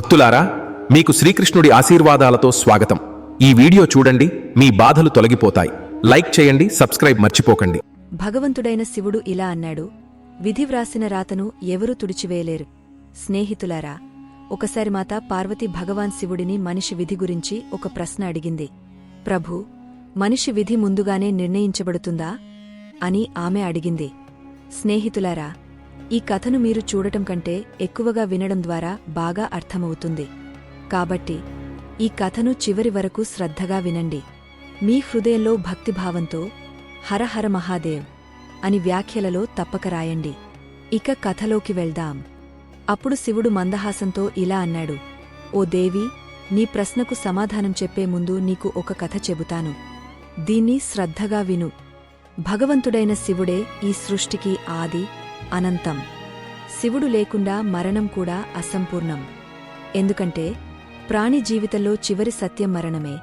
భక్తులారా మీకు శ్రీకృష్ణుడి ఆశీర్వాదాలతో స్వాగతం. ఈ వీడియో చూడండి మీ బాధలు తొలగిపోతాయి. లైక్ చేయండి సబ్స్క్రైబ్ మర్చిపోకండి. భగవంతుడైన శివుడు ఇలా అన్నాడు విధి వ్రాసిన రాతను ఎవరూ తుడిచివేయలేరు. స్నేహితులారా ఒకసారి మాత పార్వతి భగవాన్ శివుడిని మనిషి విధి గురించి ఒక ప్రశ్న అడిగింది. ప్రభూ మనిషి విధి ముందుగానే నిర్ణయించబడుతుందా? అని ఆమె అడిగింది. స్నేహితులారా ఈ కథను మీరు చూడటం కంటే ఎక్కువగా వినడం ద్వారా బాగా అర్థమవుతుంది. కాబట్టి ఈ కథను చివరి వరకు శ్రద్ధగా వినండి. మీ హృదయంలో భక్తిభావంతో హరహర మహాదేవ్ అని వ్యాఖ్యలలో తప్పక రాయండి. ఇక కథలోకి వెళ్దాం. అప్పుడు శివుడు మందహాసంతో ఇలా అన్నాడు ఓ దేవి నీ ప్రశ్నకు సమాధానం చెప్పే ముందు నీకు ఒక కథ చెబుతాను. దీన్ని శ్రద్ధగా విను. భగవంతుడైన శివుడే ఈ సృష్టికి ఆది అనంతం. శివుడు లేకుండా మరణం కూడా అసంపూర్ణం. ఎందుకంటే ప్రాణి జీవితంలో చివరి సత్యం మరణమే.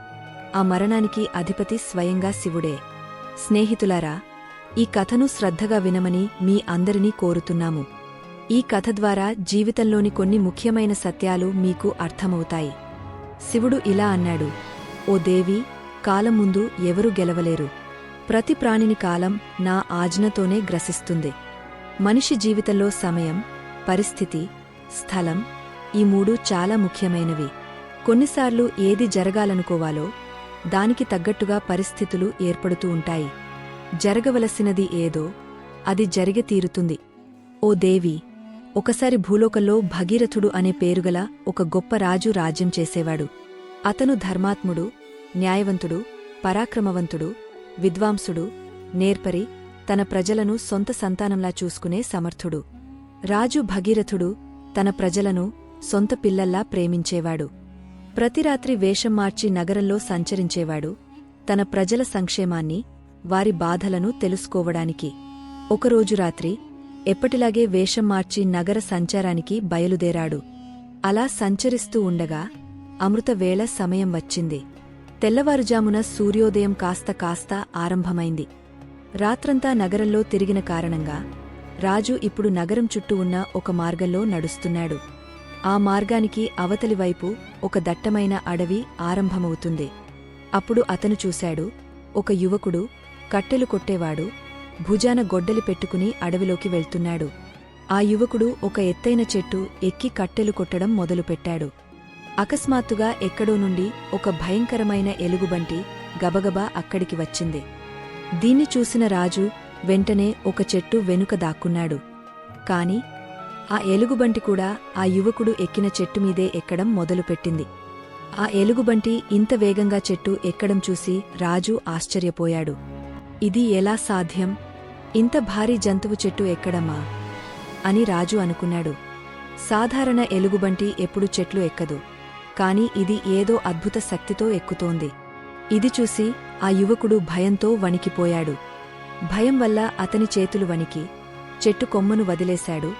ఆ మరణానికి అధిపతి స్వయంగా శివుడే. స్నేహితులారా ఈ కథను శ్రద్ధగా వినమని మీ అందరినీ కోరుతున్నాము. ఈ కథ ద్వారా జీవితంలోని కొన్ని ముఖ్యమైన సత్యాలు మీకు అర్థమవుతాయి. శివుడు ఇలా అన్నాడు ఓ దేవి కాలం ముందు ఎవరూ గెలవలేరు. ప్రతి ప్రాణిని కాలం నా ఆజ్ఞతోనే గ్రసిస్తుంది. మనిషి జీవితంలో సమయం పరిస్థితి స్థలం ఈ మూడు చాలా ముఖ్యమైనవి. కొన్నిసార్లు ఏది జరగాలనుకోవాలో దానికి తగ్గట్టుగా పరిస్థితులు ఏర్పడుతూ ఉంటాయి. జరగవలసినది ఏదో అది జరిగి తీరుతుంది. ఓ దేవి ఒకసారి భూలోకంలో భగీరథుడు అనే పేరుగల ఒక గొప్ప రాజు రాజ్యం చేసేవాడు. అతను ధర్మాత్ముడు న్యాయవంతుడు పరాక్రమవంతుడు విద్వాంసుడు నేర్పరి తన ప్రజలను సొంత సంతానంలా చూసుకునే సమర్థుడు. రాజు భగీరథుడు తన ప్రజలను సొంత పిల్లల్లా ప్రేమించేవాడు. ప్రతిరాత్రి వేషం మార్చి నగరంలో సంచరించేవాడు. తన ప్రజల సంక్షేమాన్ని వారి బాధలను తెలుసుకోవడానికి. ఒకరోజు రాత్రి ఎప్పటిలాగే వేషం మార్చి నగర సంచారానికి బయలుదేరాడు. అలా సంచరిస్తూ ఉండగా అమృతవేళ సమయం వచ్చింది. తెల్లవారుజామున సూర్యోదయం కాస్త కాస్త ఆరంభమైంది. రాత్రంతా నగరంలో తిరిగిన కారణంగా రాజు ఇప్పుడు నగరం చుట్టూ ఉన్న ఒక మార్గంలో నడుస్తున్నాడు. ఆ మార్గానికి అవతలి వైపు ఒక దట్టమైన అడవి ఆరంభమవుతుంది. అప్పుడు అతను చూశాడు ఒక యువకుడు కట్టెలు కొట్టేవాడు భుజాన గొడ్డలి పెట్టుకుని అడవిలోకి వెళ్తున్నాడు. ఆ యువకుడు ఒక ఎత్తైన చెట్టు ఎక్కి కట్టెలు కొట్టడం మొదలుపెట్టాడు. అకస్మాత్తుగా ఎక్కడో నుండి ఒక భయంకరమైన ఎలుగుబంటి గబగబా అక్కడికి వచ్చింది. దీన్ని చూసిన రాజు వెంటనే ఒక చెట్టు వెనుక దాక్కున్నాడు. కాని ఆ ఎలుగుబంటి కూడా ఆ యువకుడు ఎక్కిన చెట్టుమీదే ఎక్కడం మొదలుపెట్టింది. ఆ ఎలుగుబంటి ఇంత వేగంగా చెట్టు ఎక్కడం చూసి రాజు ఆశ్చర్యపోయాడు. ఇది ఎలా సాధ్యం? ఇంత భారీ జంతువు చెట్టు ఎక్కడమా? అని రాజు అనుకున్నాడు. సాధారణ ఎలుగుబంటి ఎప్పుడు చెట్లు ఎక్కదు. కాని ఇది ఏదో అద్భుత శక్తితో ఎక్కుతోంది. ఇది చూసి ఆ యువకుడు భయంతో వణికిపోయాడు. భయం వల్ల అతని చేతులు వణికి చెట్టు కొమ్మను వదిలేశాడు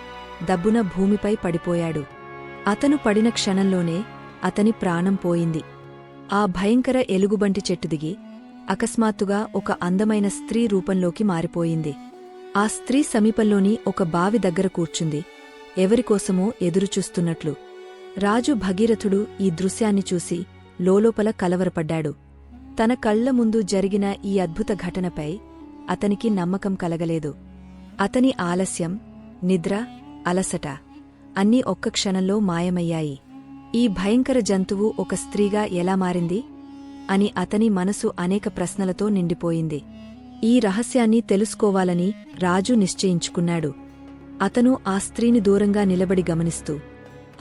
దబ్బున భూమిపై పడిపోయాడు. అతను పడిన క్షణంలోనే అతని ప్రాణం పోయింది. ఆ భయంకర ఎలుగుబంటి చెట్టు దిగి అకస్మాత్తుగా ఒక అందమైన స్త్రీ రూపంలోకి మారిపోయింది. ఆ స్త్రీ సమీపంలోని ఒక బావి దగ్గర కూర్చుంది. ఎవరికోసమో ఎదురుచూస్తున్నట్లు. రాజు భగీరథుడు ఈ దృశ్యాన్ని చూసి లోలోపల కలవరపడ్డాడు. తన కళ్ళ ముందు జరిగిన ఈ అద్భుత ఘటనపై అతనికి నమ్మకం కలగలేదు. అతని ఆలస్యం నిద్ర అలసట అన్నీ ఒక్క క్షణంలో మాయమయ్యాయి. ఈ భయంకర జంతువు ఒక స్త్రీగా ఎలా మారింది? అని అతని మనసు అనేక ప్రశ్నలతో నిండిపోయింది. ఈ రహస్యాన్ని తెలుసుకోవాలని రాజు నిశ్చయించుకున్నాడు. అతను ఆ స్త్రీని దూరంగా నిలబడి గమనిస్తూ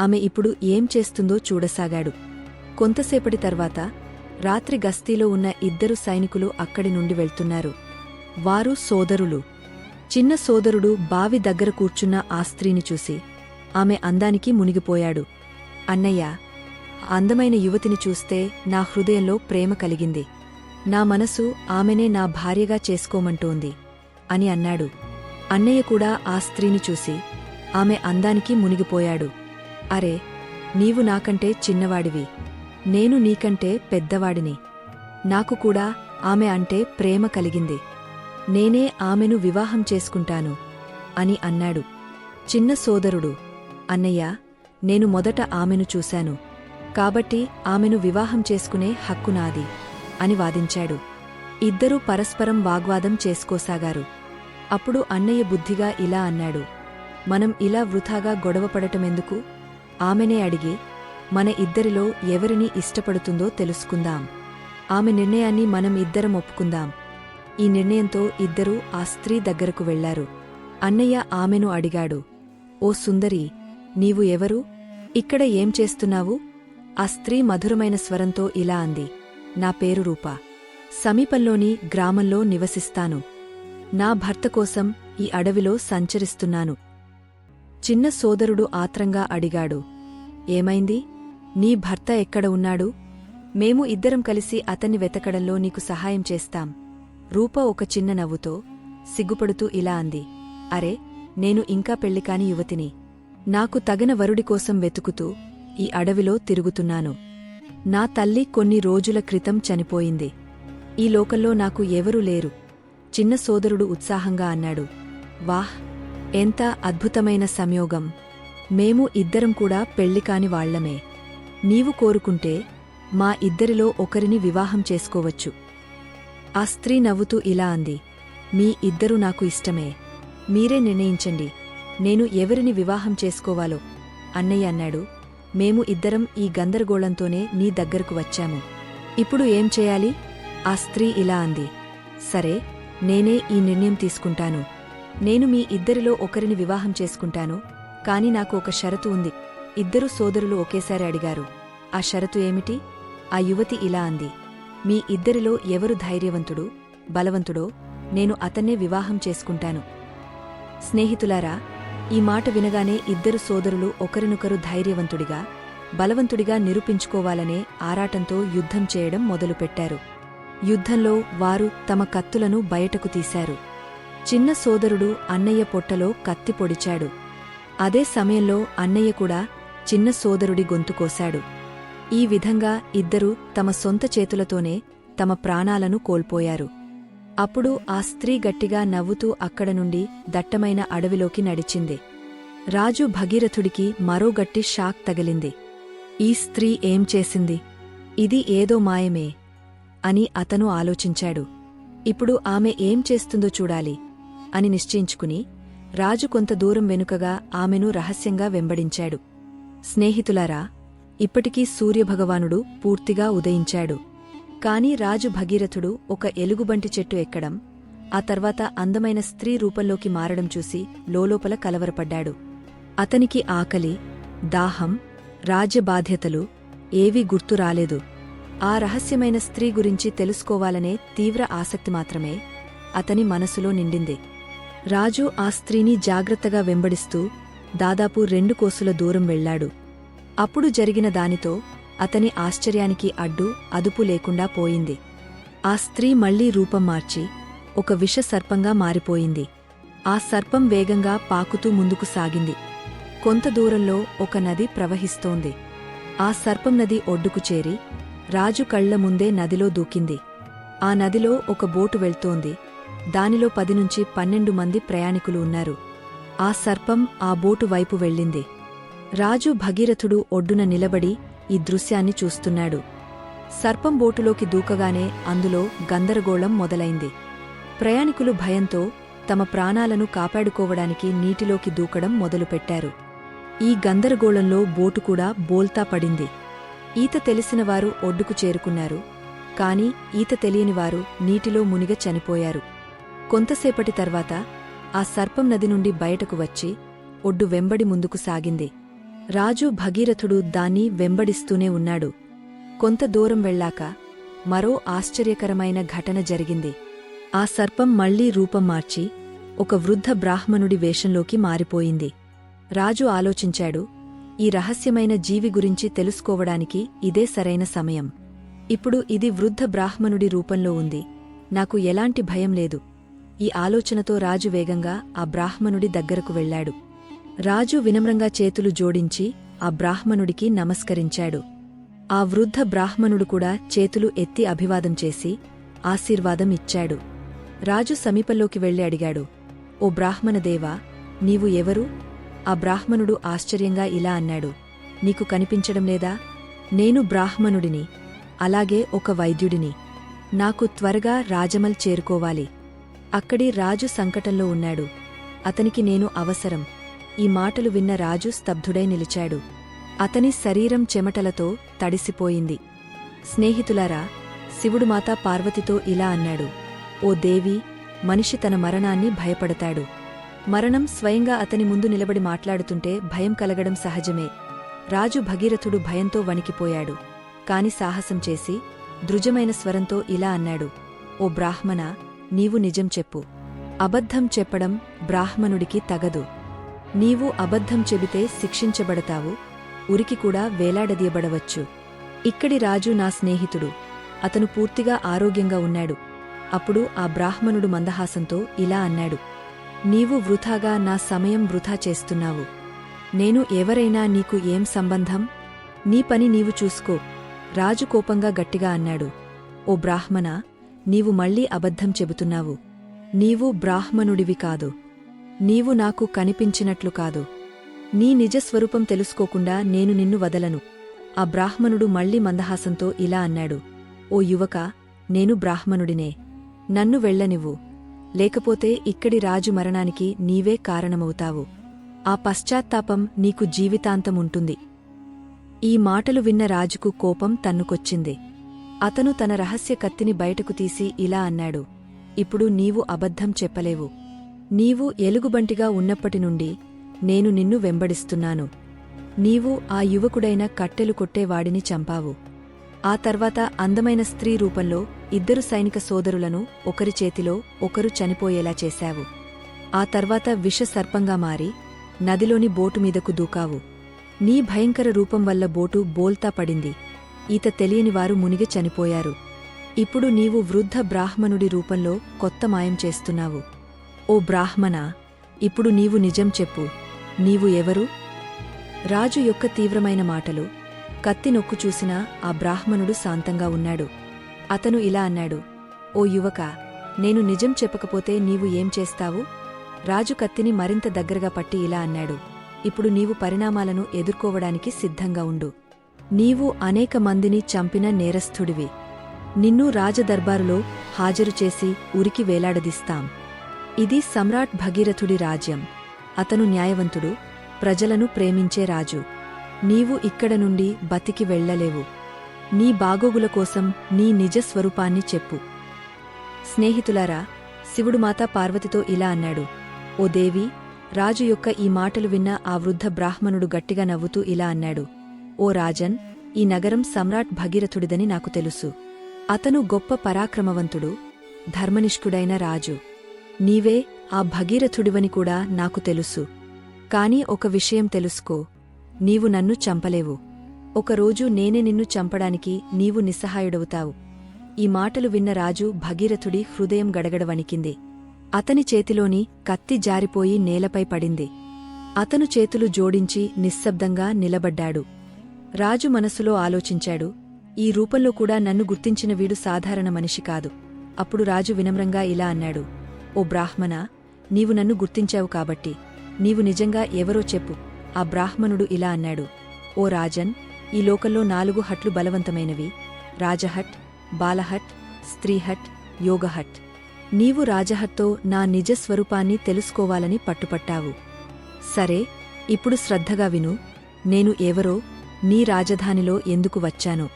ఆమె ఇప్పుడు ఏం చేస్తుందో చూడసాగాడు. కొంతసేపటి తర్వాత రాత్రి గస్తీలో ఉన్న ఇద్దరు సైనికులు అక్కడి నుండి వెళ్తున్నారు. వారు సోదరులు. చిన్న సోదరుడు బావి దగ్గర కూర్చున్న ఆ స్త్రీని చూసి ఆమె అందానికి మునిగిపోయాడు. అన్నయ్య అందమైన యువతిని చూస్తే నా హృదయంలో ప్రేమ కలిగింది. నా మనసు ఆమెనే నా భార్యగా చేసుకోమంటోంది అని అన్నాడు. అన్నయ్య కూడా ఆ స్త్రీని చూసి ఆమె అందానికి మునిగిపోయాడు. అరే నీవు నాకంటే చిన్నవాడివి. నేను నీకంటే పెద్దవాడిని. నాకు కూడా ఆమె అంటే ప్రేమ కలిగింది. నేనే ఆమెను వివాహం చేసుకుంటాను అని అన్నాడు. చిన్న సోదరుడు అన్నయ్య నేను మొదట ఆమెను చూశాను. కాబట్టి ఆమెను వివాహం చేసుకునే హక్కు నాది అని వాదించాడు. ఇద్దరూ పరస్పరం వాగ్వాదం చేసుకోసాగారు. అప్పుడు అన్నయ్య బుద్ధిగా ఇలా అన్నాడు. మనం ఇలా వృథాగా గొడవపడటమెందుకు ఆమెనే అడిగి మన ఇద్దరిలో ఎవరిని ఇష్టపడుతుందో తెలుసుకుందాం. ఆమె నిర్ణయాన్ని మనం ఇద్దరం ఒప్పుకుందాం. ఈ నిర్ణయంతో ఇద్దరూ ఆ స్త్రీ దగ్గరకు వెళ్ళారు. అన్నయ్య ఆమెను అడిగాడు. ఓ సుందరి నీవు ఎవరు? ఇక్కడ ఏం చేస్తున్నావు? ఆ స్త్రీ మధురమైన స్వరంతో ఇలా అంది. నా పేరు రూప. సమీపంలోని గ్రామంలో నివసిస్తాను. నా భర్త కోసం ఈ అడవిలో సంచరిస్తున్నాను. చిన్న సోదరుడు ఆత్రంగా అడిగాడు. ఏమైంది? నీ భర్త ఎక్కడ ఉన్నాడు? మేము ఇద్దరం కలిసి అతన్ని వెతకడంలో నీకు సహాయం చేస్తాం. రూప ఒక చిన్న నవ్వుతో సిగ్గుపడుతూ ఇలా అంది. అరే నేను ఇంకా పెళ్ళికాని యువతిని. నాకు తగిన వరుడి కోసం వెతుకుతూ ఈ అడవిలో తిరుగుతున్నాను. నా తల్లి కొన్ని రోజుల క్రితం చనిపోయింది. ఈ లోకల్లో నాకు ఎవరూ లేరు. చిన్న సోదరుడు ఉత్సాహంగా అన్నాడు. వాహ్ ఎంత అద్భుతమైన సంయోగం. మేము ఇద్దరం కూడా పెళ్ళికాని వాళ్ళమే నీవు కోరుకుంటే మా ఇద్దరిలో ఒకరిని వివాహం చేసుకోవచ్చు. ఆ స్త్రీ నవ్వుతూ ఇలా అంది మీ ఇద్దరూ నాకు ఇష్టమే. మీరే నిర్ణయించండి. నేను ఎవరిని వివాహం చేసుకోవాలో? అన్నయ్య అన్నాడు మేము ఇద్దరం ఈ గందరగోళంతోనే నీ దగ్గరకు వచ్చాము. ఇప్పుడు ఏం చేయాలి? ఆ స్త్రీ ఇలా అంది సరే నేనే ఈ నిర్ణయం తీసుకుంటాను. నేను మీ ఇద్దరిలో ఒకరిని వివాహం చేసుకుంటాను కాని నాకు ఒక షరతు ఉంది. ఇద్దరు సోదరులు ఒకేసారి అడిగారు ఆ షరతు ఏమిటి? ఆ యువతి ఇలా అంది. మీ ఇద్దరిలో ఎవరు ధైర్యవంతుడు? బలవంతుడో నేను అతన్నే వివాహం చేసుకుంటాను. స్నేహితులారా ఈ మాట వినగానే ఇద్దరు సోదరులు ఒకరినొకరు ధైర్యవంతుడిగా బలవంతుడిగా నిరూపించుకోవాలనే ఆరాటంతో యుద్ధం చేయడం మొదలుపెట్టారు. యుద్ధంలో వారు తమ కత్తులను బయటకు తీశారు. చిన్న సోదరుడు అన్నయ్య పొట్టలో కత్తి పొడిచాడు. అదే సమయంలో అన్నయ్య కూడా చిన్న సోదరుడి గొంతు కోశాడు. ఈ విధంగా ఇద్దరూ తమ సొంత చేతులతోనే తమ ప్రాణాలను కోల్పోయారు. అప్పుడు ఆ స్త్రీ గట్టిగా నవ్వుతూ అక్కడ నుండి దట్టమైన అడవిలోకి నడిచింది. రాజు భగీరథుడికి మరో గట్టి షాక్ తగిలింది. ఈ స్త్రీ ఏం చేసింది? ఇది ఏదో మాయమే అని అతను ఆలోచించాడు. ఇప్పుడు ఆమె ఏం చేస్తుందో చూడాలి అని నిశ్చయించుకుని రాజు కొంత దూరం వెనుకగా ఆమెను రహస్యంగా వెంబడించాడు. స్నేహితులారా ఇప్పటికీ సూర్యభగవానుడు పూర్తిగా ఉదయించాడు. కాని రాజు భగీరథుడు ఒక ఎలుగుబంటి చెట్టు ఎక్కడం ఆ తర్వాత అందమైన స్త్రీ రూపంలోకి మారడం చూసి లోలోపల కలవరపడ్డాడు. అతనికి ఆకలి దాహం రాజ్యబాధ్యతలు ఏవీ గుర్తు రాలేదు. ఆ రహస్యమైన స్త్రీ గురించి తెలుసుకోవాలనే తీవ్ర ఆసక్తి మాత్రమే అతని మనసులో నిండింది. రాజు ఆ స్త్రీని జాగ్రత్తగా వెంబడిస్తూ దాదాపు రెండు కోసుల దూరం వెళ్ళాడు అప్పుడు జరిగిన దానితో అతని ఆశ్చర్యానికి అడ్డు అదుపు లేకుండా పోయింది. ఆ స్త్రీ మళ్ళీ రూపం మార్చి ఒక విష సర్పంగా మారిపోయింది. ఆ సర్పం వేగంగా పాకుతూ ముందుకు సాగింది. కొంత దూరంలో ఒక నది ప్రవహిస్తోంది. ఆ సర్పం నది ఒడ్డుకు చేరి రాజు కళ్ళ ముందే నదిలో దూకింది. ఆ నదిలో ఒక బోటు వెళ్తోంది. దానిలో పది నుంచి పన్నెండు మంది ప్రయాణికులు ఉన్నారు. ఆ సర్పం ఆ బోటు వైపు వెళ్ళింది. రాజు భగీరథుడు ఒడ్డున నిలబడి ఈ దృశ్యాన్ని చూస్తున్నాడు. సర్పం బోటులోకి దూకగానే అందులో గందరగోళం మొదలైంది. ప్రయాణికులు భయంతో తమ ప్రాణాలను కాపాడుకోవడానికి నీటిలోకి దూకడం మొదలుపెట్టారు. ఈ గందరగోళంలో బోటు కూడా బోల్తా పడింది. ఈత తెలిసినవారు ఒడ్డుకు చేరుకున్నారు. కాని ఈత తెలియనివారు నీటిలో మునిగ చనిపోయారు. కొంతసేపటి తర్వాత ఆ సర్పం నది నుండి బయటకు వచ్చి ఒడ్డు వెంబడి ముందుకు సాగింది. రాజు భగీరథుడు దాన్ని వెంబడిస్తూనే ఉన్నాడు. కొంత దూరం వెళ్ళాక మరో ఆశ్చర్యకరమైన ఘటన జరిగింది. ఆ సర్పం మళ్ళీ రూపం మార్చి ఒక వృద్ధ బ్రాహ్మణుడి వేషంలోకి మారిపోయింది. రాజు ఆలోచించాడు ఈ రహస్యమైన జీవి గురించి తెలుసుకోవడానికి ఇదే సరైన సమయం. ఇప్పుడు ఇది వృద్ధ బ్రాహ్మణుడి రూపంలో ఉంది. నాకు ఎలాంటి భయం లేదు. ఈ ఆలోచనతో రాజు వేగంగా ఆ బ్రాహ్మణుడి దగ్గరకు వెళ్ళాడు. రాజు వినమ్రంగా చేతులు జోడించి ఆ బ్రాహ్మణుడికి నమస్కరించాడు. ఆ వృద్ధ బ్రాహ్మణుడు కూడా చేతులు ఎత్తి అభివాదం చేసి ఆశీర్వాదం ఇచ్చాడు. రాజు సమీపంలోకి వెళ్ళి అడిగాడు ఓ బ్రాహ్మణదేవా నీవు ఎవరు? ఆ బ్రాహ్మణుడు ఆశ్చర్యంగా ఇలా అన్నాడు నీకు కనిపించడం లేదా? నేను బ్రాహ్మణుడిని అలాగే ఒక వైద్యుడిని. నాకు త్వరగా రాజమల్ చేరుకోవాలి. అక్కడి రాజు సంకటంలో ఉన్నాడు. అతనికి నేను అవసరం. ఈ మాటలు విన్న రాజు స్తబ్ధుడై నిలిచాడు. అతని శరీరం చెమటలతో తడిసిపోయింది. స్నేహితులారా శివుడు మాతా పార్వతితో ఇలా అన్నాడు. ఓ దేవి మనిషి తన మరణాన్ని భయపడతాడు. మరణం స్వయంగా అతని ముందు నిలబడి మాట్లాడుతుంటే భయం కలగడం సహజమే. రాజు భగీరథుడు భయంతో వణికిపోయాడు. కాని సాహసం చేసి దృజమైన స్వరంతో ఇలా అన్నాడు. ఓ బ్రాహ్మణ నీవు నిజం చెప్పు. అబద్ధం చెప్పడం బ్రాహ్మణుడికి తగదు. నీవు అబద్ధం చెబితే శిక్షించబడతావు ఉరికి కూడా వేలాడదీయబడవచ్చు. ఇక్కడి రాజు నా స్నేహితుడు అతను పూర్తిగా ఆరోగ్యంగా ఉన్నాడు. అప్పుడు ఆ బ్రాహ్మణుడు మందహాసంతో ఇలా అన్నాడు నీవు వృథాగా నా సమయం వృథా చేస్తున్నావు. నేను ఎవరైనా నీకు ఏం సంబంధం? నీ పని నీవు చూసుకో. రాజు కోపంగా గట్టిగా అన్నాడు ఓ బ్రాహ్మణ నీవు మళ్ళీ అబద్ధం చెబుతున్నావు. నీవు బ్రాహ్మణుడివి కాదు. నీవు నాకు కనిపించినట్లు కాదు. నీ నిజస్వరూపం తెలుసుకోకుండా నేను నిన్ను వదలను. ఆ బ్రాహ్మణుడు మళ్ళీ మందహాసంతో ఇలా అన్నాడు. ఓ యువక నేను బ్రాహ్మణుడినే. నన్ను వెళ్ళనివ్వు. లేకపోతే ఇక్కడి రాజు మరణానికి నీవే కారణమవుతావు. ఆ పశ్చాత్తాపం నీకు జీవితాంతముంటుంది. ఈ మాటలు విన్న రాజుకు కోపం తన్నుకొచ్చింది. అతను తన రహస్య కత్తిని బయటకు తీసి ఇలా అన్నాడు. ఇప్పుడు నీవు అబద్ధం చెప్పలేవు. నీవు ఎలుగుబంటిగా ఉన్నప్పటి నుండి నేను నిన్ను వెంబడిస్తున్నాను. నీవు ఆ యువకుడైన కట్టెలు కొట్టేవాడిని చంపావు. ఆ తర్వాత అందమైన స్త్రీ రూపంలో ఇద్దరు సైనిక సోదరులను ఒకరి చేతిలో ఒకరు చనిపోయేలా చేశావు. ఆ తర్వాత విష సర్పంగా మారి నదిలోని బోటు మీదకు దూకావు. నీ భయంకర రూపం వల్ల బోటు బోల్తా పడింది. ఈత తెలియని వారు మునిగి చనిపోయారు. ఇప్పుడు నీవు వృద్ధ బ్రాహ్మణుడి రూపంలో కొత్త మాయం చేస్తున్నావు. ఓ బ్రాహ్మణ ఇప్పుడు నీవు నిజం చెప్పు. నీవు ఎవరు? రాజు యొక్క తీవ్రమైన మాటలు. కత్తి నొక్కు చూసినా ఆ బ్రాహ్మణుడు శాంతంగా ఉన్నాడు. అతను ఇలా అన్నాడు ఓ యువక నేను నిజం చెప్పకపోతే నీవు ఏం చేస్తావు? రాజు కత్తిని మరింత దగ్గరగా పట్టి ఇలా అన్నాడు ఇప్పుడు నీవు పరిణామాలను ఎదుర్కోవడానికి సిద్ధంగా ఉండు. నీవు అనేక మందిని చంపిన నేరస్థుడివి. నిన్ను రాజదర్బారులో హాజరు చేసి ఉరికి వేలాడదీస్తాం. ఇది సమ్రాట్ భగీరథుడి రాజ్యం. అతను న్యాయవంతుడు ప్రజలను ప్రేమించే రాజు. నీవు ఇక్కడ నుండి బతికి వెళ్ళలేవు. నీ బాగోగుల కోసం నీ నిజ స్వరూపాన్ని చెప్పు. స్నేహితులారా శివుడు మాతా పార్వతితో ఇలా అన్నాడు. ఓ దేవి రాజు యొక్క ఈ మాటలు విన్న ఆ వృద్ధ బ్రాహ్మణుడు గట్టిగా నవ్వుతూ ఇలా అన్నాడు. ఓ రాజన్ ఈ నగరం సమ్రాట్ భగీరథుడిదని నాకు తెలుసు. అతను గొప్ప పరాక్రమవంతుడు ధర్మనిష్ఠుడైన రాజు. నీవే ఆ భగీరథుడివని కూడా నాకు తెలుసు. కాని ఒక విషయం తెలుసుకో. నీవు నన్ను చంపలేవు. ఒకరోజు నేనే నిన్ను చంపడానికి నీవు నిస్సహాయుడవుతావు. ఈ మాటలు విన్న రాజు భగీరథుడి హృదయం గడగడ వణికింది అతని చేతిలోని కత్తి జారిపోయి నేలపై పడింది. అతను చేతులు జోడించి నిశ్శబ్దంగా నిలబడ్డాడు. రాజు మనసులో ఆలోచించాడు. ఈ రూపంలో కూడా నన్ను గుర్తించిన వీడు సాధారణ మనిషి కాదు. అప్పుడు రాజు వినమ్రంగా ఇలా అన్నాడు. ఓ బ్రాహ్మణ నీవు నన్ను గుర్తించావు కాబట్టి నీవు నిజంగా ఎవరో చెప్పు ఆ బ్రాహ్మణుడు ఇలా అన్నాడు. ఓ రాజన్ ఈ లోకంలో నాలుగు హట్లు బలవంతమైనవి రాజహట్ బాలహట్ స్త్రీహట్ యోగహట్. నీవు రాజహట్తో నా నిజ స్వరూపాన్ని తెలుసుకోవాలని పట్టుపట్టావు. సరే ఇప్పుడు శ్రద్ధగా విను నేను ఎవరో నీ రాజధానిలో ఎందుకు వచ్చానో?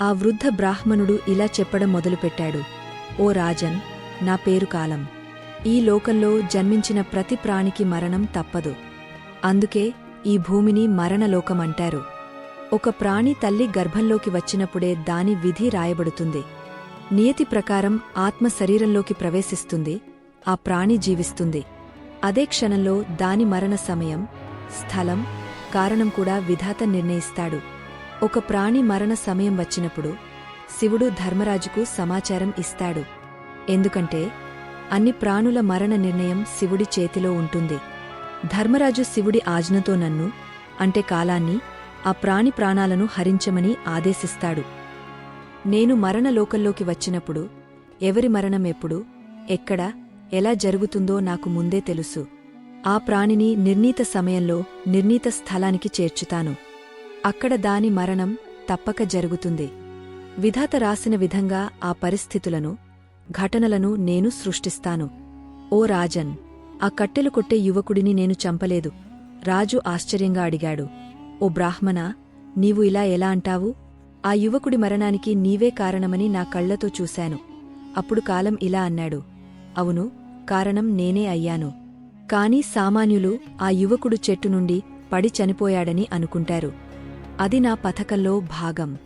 ఆ వృద్ధ బ్రాహ్మణుడు ఇలా చెప్పడం మొదలుపెట్టాడు. ఓ రాజన్ నా పేరు కాలం. ఈ లోకంలో జన్మించిన ప్రతి ప్రాణికి మరణం తప్పదు. అందుకే ఈ భూమిని మరణలోకమంటారు ఒక ప్రాణి తల్లి గర్భంలోకి వచ్చినప్పుడే దాని విధి రాయబడుతుంది. నియతి ప్రకారం ఆత్మ శరీరంలోకి ప్రవేశిస్తుంది ఆ ప్రాణి జీవిస్తుంది. అదే క్షణంలో దాని మరణ సమయం స్థలం కారణం కూడా విధాత నిర్ణయిస్తాడు. ఒక ప్రాణి మరణ సమయం వచ్చినప్పుడు శివుడు ధర్మరాజుకు సమాచారం ఇస్తాడు. ఎందుకంటే అన్ని ప్రాణుల మరణ నిర్ణయం శివుడి చేతిలో ఉంటుంది. ధర్మరాజు శివుడి ఆజ్ఞతో నన్ను అంటే కాలాన్ని ఆ ప్రాణి ప్రాణాలను హరించమని ఆదేశిస్తాడు. నేను మరణలోకంలోకి వచ్చినప్పుడు ఎవరి మరణం ఎప్పుడు ఎక్కడ ఎలా జరుగుతుందో నాకు ముందే తెలుసు. ఆ ప్రాణిని నిర్ణీత సమయంలో నిర్ణీత స్థలానికి చేర్చుతాను. అక్కడ దాని మరణం తప్పక జరుగుతుంది. విధాత రాసిన విధంగా ఆ పరిస్థితులను ఘటనలను నేను సృష్టిస్తాను. ఓ రాజన్ ఆ కట్టెలు కొట్టే యువకుడిని నేను చంపలేదు. రాజు ఆశ్చర్యంగా అడిగాడు. ఓ బ్రాహ్మణ నీవు ఇలా ఎలా అంటావు? ఆ యువకుడి మరణానికి నీవే కారణమని నా కళ్ళతో చూశాను. అప్పుడు కాలం ఇలా అన్నాడు. అవును కారణం నేనే అయ్యాను. కాని సామాన్యులు ఆ యువకుడు చెట్టు నుండి పడి చనిపోయాడని అనుకుంటారు. అది నా పథకంలో భాగం.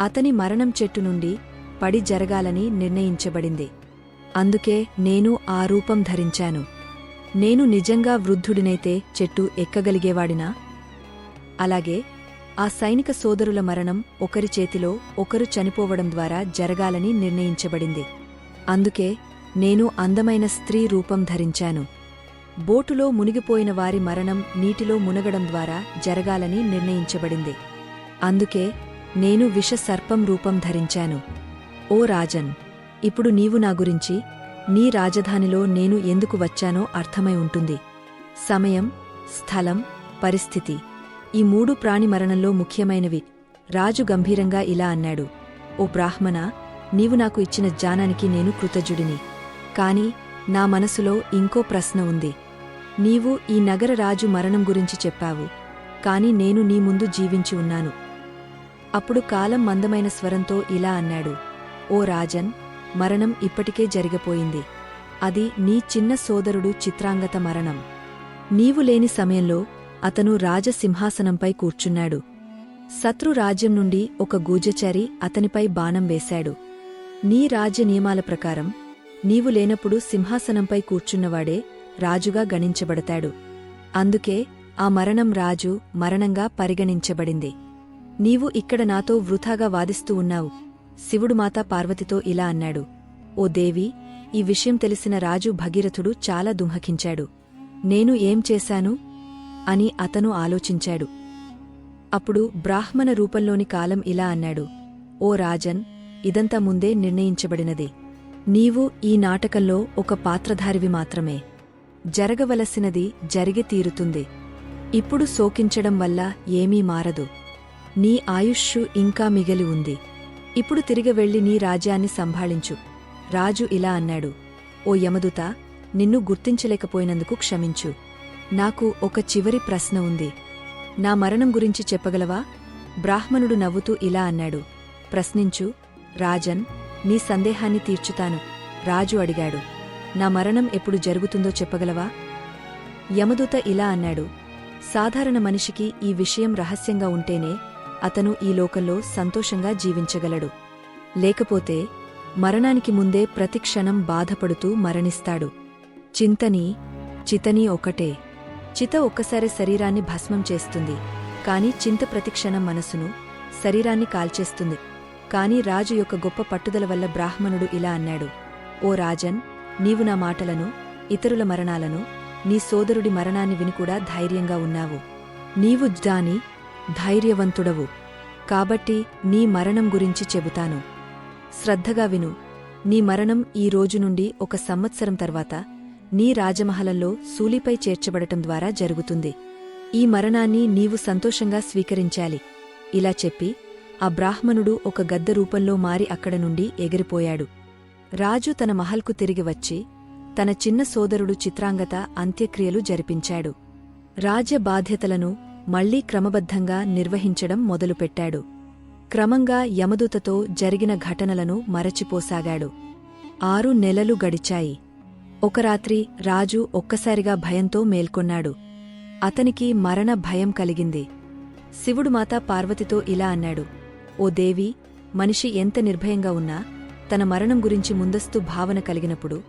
అతని మరణం చెట్టు నుండి పడి జరగాలని నిర్ణయించబడింది. అందుకే నేను ఆ రూపం ధరించాను. నేను నిజంగా వృద్ధుడినైతే చెట్టు ఎక్కగలిగేవాడినా? అలాగే ఆ సైనిక సోదరుల మరణం ఒకరి చేతిలో ఒకరు చనిపోవడం ద్వారా జరగాలని నిర్ణయించబడింది. అందుకే నేను అందమైన స్త్రీ రూపం ధరించాను. బోటులో మునిగిపోయిన వారి మరణం నీటిలో మునగడం ద్వారా జరగాలని నిర్ణయించబడింది. అందుకే నేను విష సర్పం రూపం ధరించాను. ఓ రాజన్ ఇప్పుడు నీవు నా గురించి నీ రాజధానిలో నేను ఎందుకు వచ్చానో అర్థమై ఉంటుంది. సమయం స్థలం పరిస్థితి ఈ మూడు ప్రాణి మరణంలో ముఖ్యమైనవి. రాజు గంభీరంగా ఇలా అన్నాడు ఓ బ్రాహ్మణ నీవు నాకు ఇచ్చిన జ్ఞానానికి నేను కృతజ్ఞుడిని. కాని నా మనసులో ఇంకో ప్రశ్న ఉంది. నీవు ఈ నగర రాజు మరణం గురించి చెప్పావు కాని నేను నీ ముందు జీవించి ఉన్నాను. అప్పుడు కాలం మందమైన స్వరంతో ఇలా అన్నాడు ఓ రాజన్ మరణం ఇప్పటికే జరిగిపోయింది. అది నీ చిన్న సోదరుడు చిత్రాంగత మరణం. నీవు లేని సమయంలో అతను రాజసింహాసనంపై కూర్చున్నాడు. శత్రు రాజ్యం నుండి ఒక గూజచారి అతనిపై బాణం వేశాడు. నీ రాజ్య నియమాల ప్రకారం నీవు లేనప్పుడు సింహాసనంపై కూర్చున్నవాడే రాజుగా గణించబడతాడు. అందుకే ఆ మరణం రాజు మరణంగా పరిగణించబడింది. నీవు ఇక్కడ నాతో వృథాగా వాదిస్తూ ఉన్నావు. శివుడు మాతా పార్వతితో ఇలా అన్నాడు ఓ దేవి ఈ విషయం తెలిసిన రాజు భగీరథుడు చాలా దుంహకించాడు. నేను ఏం చేశాను? అని అతను ఆలోచించాడు. అప్పుడు బ్రాహ్మణ రూపంలోని కాలం ఇలా అన్నాడు ఓ రాజన్ ఇదంతా ముందే నిర్ణయించబడినది. నీవు ఈ నాటకంలో ఒక పాత్రధారివి మాత్రమే. జరగవలసినది జరిగి తీరుతుంది. ఇప్పుడు శోకించడం వల్ల ఏమీ మారదు. నీ ఆయుష్షు ఇంకా మిగిలి ఉంది. ఇప్పుడు తిరిగి వెళ్ళి నీ రాజ్యాన్ని సంభాళించు. రాజు ఇలా అన్నాడు. ఓ యమదుత నిన్ను గుర్తించలేకపోయినందుకు క్షమించు. నాకు ఒక చివరి ప్రశ్న ఉంది. నా మరణం గురించి చెప్పగలవా? బ్రాహ్మణుడు నవ్వుతూ ఇలా అన్నాడు. ప్రశ్నించు. రాజన్ నీ సందేహాన్ని తీర్చుతాను. రాజు అడిగాడు. నా మరణం ఎప్పుడు జరుగుతుందో చెప్పగలవా? యమదూత ఇలా అన్నాడు. సాధారణ మనిషికి ఈ విషయం రహస్యంగా ఉంటేనే అతను ఈ లోకంలో సంతోషంగా జీవించగలడు. లేకపోతే మరణానికి ముందే ప్రతిక్షణం బాధపడుతూ మరణిస్తాడు. చింతని చితని ఒకటే. చిత ఒక్కసారి శరీరాన్ని భస్మం చేస్తుంది. కాని చింత ప్రతిక్షణం మనసును శరీరాన్ని కాల్చేస్తుంది. కాని రాజు యొక్క గొప్ప పట్టుదల వల్ల బ్రాహ్మణుడు ఇలా అన్నాడు. ఓ రాజన్ నీవు నా మాటలను ఇతరుల మరణాలను నీ సోదరుడి మరణాన్ని విని కూడా ధైర్యంగా ఉన్నావు. నీవు దాని ధైర్యవంతుడవు. కాబట్టి నీ మరణం గురించి చెబుతాను. శ్రద్ధగా విను. నీ మరణం ఈ రోజు నుండి ఒక సంవత్సరం తర్వాత నీ రాజమహలంలో సూలిపై చేర్చబడటం ద్వారా జరుగుతుంది. ఈ మరణాన్ని నీవు సంతోషంగా స్వీకరించాలి. ఇలా చెప్పి ఆ బ్రాహ్మణుడు ఒక గద్ద రూపంలో మారి అక్కడ నుండి ఎగిరిపోయాడు. రాజు తన మహల్కు తిరిగి వచ్చి తన చిన్న సోదరుడు చిత్రాంగత అంత్యక్రియలు జరిపించాడు. రాజ్య బాధ్యతలను మళ్ళీ క్రమబద్ధంగా నిర్వహించడం మొదలుపెట్టాడు. క్రమంగా యమదూతతో జరిగిన ఘటనలను మరచిపోసాగాడు. ఆరు నెలలు గడిచాయి. ఒక రాత్రి రాజు ఒక్కసారిగా భయంతో మేల్కొన్నాడు. అతనికి మరణ భయం కలిగింది. శివుడు మాత పార్వతితో ఇలా అన్నాడు ఓ దేవి మనిషి ఎంత నిర్భయంగా ఉన్నా తన మరణం గురించి ముందస్తు భావన కలిగినప్పుడు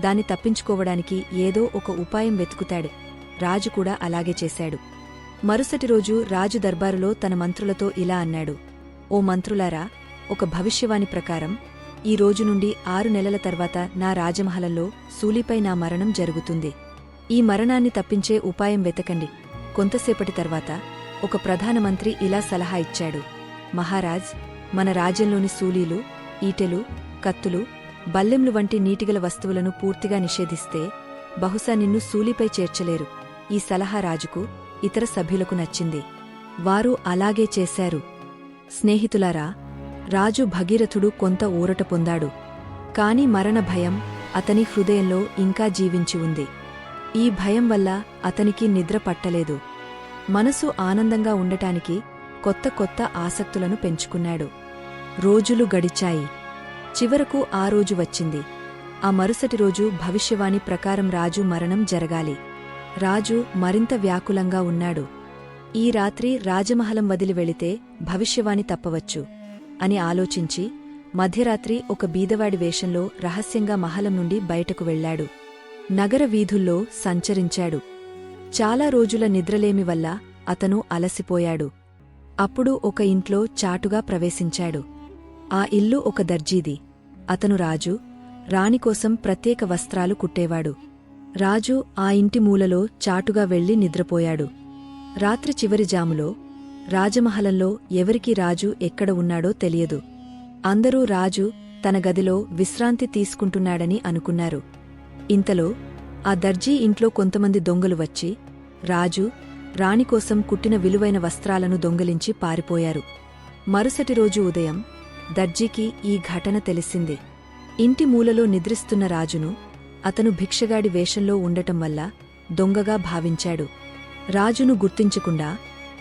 దాన్ని తప్పించుకోవడానికి ఏదో ఒక ఉపాయం వెతుకుతాడు. రాజు కూడా అలాగే చేశాడు. మరుసటి రోజు రాజు దర్బారులో తన మంత్రులతో ఇలా అన్నాడు. ఓ మంత్రులారా ఒక భవిష్యవాణి ప్రకారం ఈ రోజు నుండి ఆరు నెలల తర్వాత నా రాజమహలంలో సూలిపై నా మరణం జరుగుతుంది. ఈ మరణాన్ని తప్పించే ఉపాయం వెతకండి. కొంతసేపటి తర్వాత ఒక ప్రధానమంత్రి ఇలా సలహా ఇచ్చాడు. మహారాజ్ మన రాజ్యంలోని సూలీలు ఈటెలు కత్తులు బల్లెంలు వంటి నీటిగల వస్తువులను పూర్తిగా నిషేధిస్తే బహుశా నిన్ను సూలిపై చేర్చలేరు. ఈ సలహా రాజుకు ఇతర సభ్యులకు నచ్చింది. వారు అలాగే చేశారు. స్నేహితులారా రాజు భగీరథుడు కొంత ఊరట పొందాడు. కాని మరణ భయం అతని హృదయంలో ఇంకా జీవించి ఉంది. ఈ భయం వల్ల అతనికి నిద్ర పట్టలేదు. మనసు ఆనందంగా ఉండటానికి కొత్త కొత్త ఆసక్తులను పెంచుకున్నాడు. రోజులు గడిచాయి. చివరకు ఆ రోజు వచ్చింది. ఆ మరుసటి రోజు భవిష్యవాణి ప్రకారం రాజు మరణం జరగాలి. రాజు మరింత వ్యాకులంగా ఉన్నాడు. ఈ రాత్రి రాజమహలం వదిలి వెళితే భవిష్యవాణి తప్పవచ్చు అని ఆలోచించి మధ్యరాత్రి ఒక బీదవాడి వేషంలో రహస్యంగా మహలం నుండి బయటకు వెళ్ళాడు నగర వీధుల్లో సంచరించాడు. చాలా రోజుల నిద్రలేమి వల్ల అతను అలసిపోయాడు. అప్పుడు ఒక ఇంట్లో చాటుగా ప్రవేశించాడు. ఆ ఇల్లు ఒక దర్జీది. అతను రాజు రాణికోసం ప్రత్యేక వస్త్రాలు కుట్టేవాడు. రాజు ఆ ఇంటి మూలలో చాటుగా వెళ్ళి నిద్రపోయాడు. రాత్రి చివరి జాములో రాజమహలంలో ఎవరికి రాజు ఎక్కడ ఉన్నాడో తెలియదు. అందరూ రాజు తన గదిలో విశ్రాంతి తీసుకుంటున్నాడని అనుకున్నారు. ఇంతలో ఆ దర్జీ ఇంట్లో కొంతమంది దొంగలు వచ్చి రాజు రాణికోసం కుట్టిన విలువైన వస్త్రాలను దొంగలించి పారిపోయారు. మరుసటి రోజు ఉదయం దర్జీకి ఈ ఘటన తెలిసింది. ఇంటి మూలలో నిద్రిస్తున్న రాజును అతను భిక్షగాడి వేషంలో ఉండటం వల్ల దొంగగా భావించాడు. రాజును గుర్తించకుండా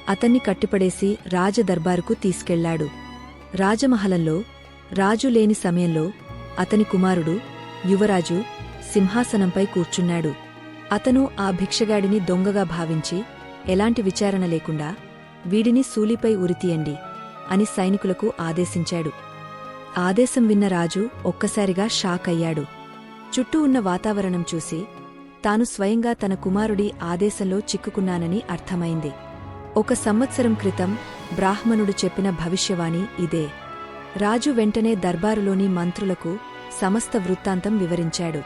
అతన్ని కట్టిపడేసి రాజదర్బారుకు తీసుకెళ్ళాడు. రాజమహలంలో రాజు లేని సమయంలో అతని కుమారుడు యువరాజు సింహాసనంపై కూర్చున్నాడు. అతను ఆ భిక్షగాడిని దొంగగా భావించి ఎలాంటి విచారణ లేకుండా వీడిని సూలిపై ఉరితీయండి అని సైనికులకు ఆదేశించాడు. ఆదేశం విన్న రాజు ఒక్కసారిగా షాక్ అయ్యాడు చుట్టూ ఉన్న వాతావరణం చూసి తాను స్వయంగా తన కుమారుడి ఆదేశంలో చిక్కుకున్నానని అర్థమైంది. ఒక సంవత్సరం క్రితం బ్రాహ్మణుడు చెప్పిన భవిష్యవాణి ఇదే. రాజు వెంటనే దర్బారులోని మంత్రులకు సమస్త వృత్తాంతం వివరించాడు.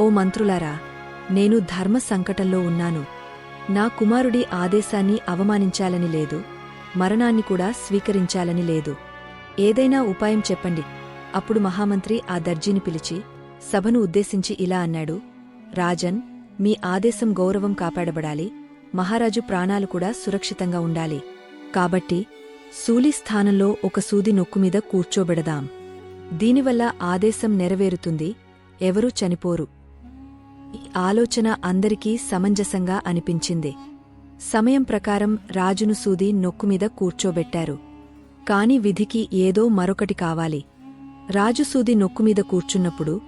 ఓ మంత్రులారా నేను ధర్మ సంకటంలో ఉన్నాను. నా కుమారుడి ఆదేశాన్ని అవమానించాలని లేదు మరణాన్ని కూడా స్వీకరించాలని లేదు. ఏదైనా ఉపాయం చెప్పండి. అప్పుడు మహామంత్రి ఆ దర్జీని పిలిచి సభను ఉద్దేశించి ఇలా అన్నాడు రాజన్ మీ ఆదేశం గౌరవం కాపాడబడాలి మహారాజు ప్రాణాలు కూడా సురక్షితంగా ఉండాలి. కాబట్టి సూలి స్థానంలో ఒక సూది నొక్కుమీద కూర్చోబెడదాం. దీనివల్ల ఆదేశం నెరవేరుతుంది ఎవరూ చనిపోరు. ఈ ఆలోచన అందరికీ సమంజసంగా అనిపించింది. సమయం ప్రకారం రాజును సూది నొక్కుమీద కూర్చోబెట్టారు. కాని విధికి ఏదో మరొకటి కావాలి. రాజు సూది నొక్కుమీద కూర్చున్నప్పుడు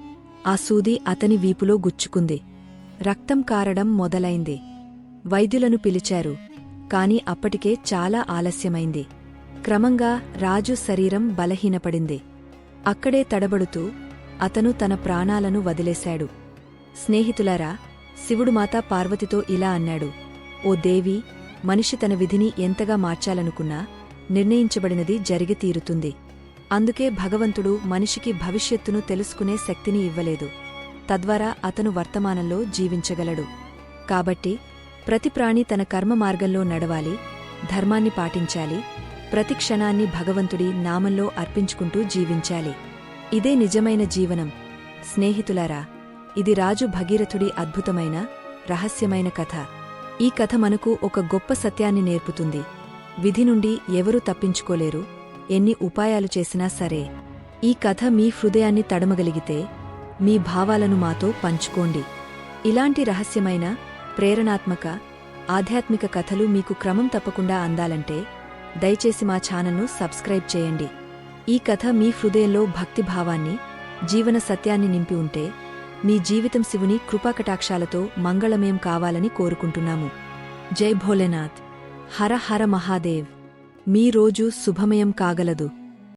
ఆ సూది అతని వీపులో గుచ్చుకుంది. రక్తం కారడం మొదలైంది. వైద్యులను పిలిచారు. కాని అప్పటికే చాలా ఆలస్యమైంది. క్రమంగా రాజు శరీరం బలహీనపడింది. అక్కడే తడబడుతూ అతను తన ప్రాణాలను వదిలేశాడు. స్నేహితులారా శివుడుమాత పార్వతితో ఇలా అన్నాడు. ఓ దేవి మనిషి తన విధిని ఎంతగా మార్చాలనుకున్నా నిర్ణయించబడినది జరిగి తీరుతుంది. అందుకే భగవంతుడు మనిషికి భవిష్యత్తును తెలుసుకునే శక్తిని ఇవ్వలేదు. తద్వారా అతను వర్తమానంలో జీవించగలడు. కాబట్టి ప్రతి ప్రాణి తన కర్మ మార్గంలో నడవాలి ధర్మాన్ని పాటించాలి ప్రతి క్షణాన్ని భగవంతుడి నామంలో అర్పించుకుంటూ జీవించాలి. ఇదే నిజమైన జీవనం. స్నేహితులారా ఇది రాజు భగీరథుడి అద్భుతమైన రహస్యమైన కథ. ఈ కథ మనకు ఒక గొప్ప సత్యాన్ని నేర్పుతుంది. విధి నుండి ఎవరూ తప్పించుకోలేరు ఎన్ని ఉపాయాలు చేసినా సరే ఈ కథ మీ హృదయాన్ని తడమగలిగితే మీ భావాలను మాతో పంచుకోండి. ఇలాంటి రహస్యమైన ప్రేరణాత్మక ఆధ్యాత్మిక కథలు మీకు క్రమం తప్పకుండా అందాలంటే దయచేసి మా ఛానల్ను సబ్స్క్రైబ్ చేయండి. ఈ కథ మీ హృదయంలో భక్తిభావాన్ని జీవన సత్యాన్ని నింపి ఉంటే మీ జీవితం శివుని కృపాకటాక్షాలతో మంగళమయం కావాలని కోరుకుంటున్నాము. జై భోలేనాథ్. హర హర మహాదేవ్. మీ రోజు శుభమయం కాగలదు.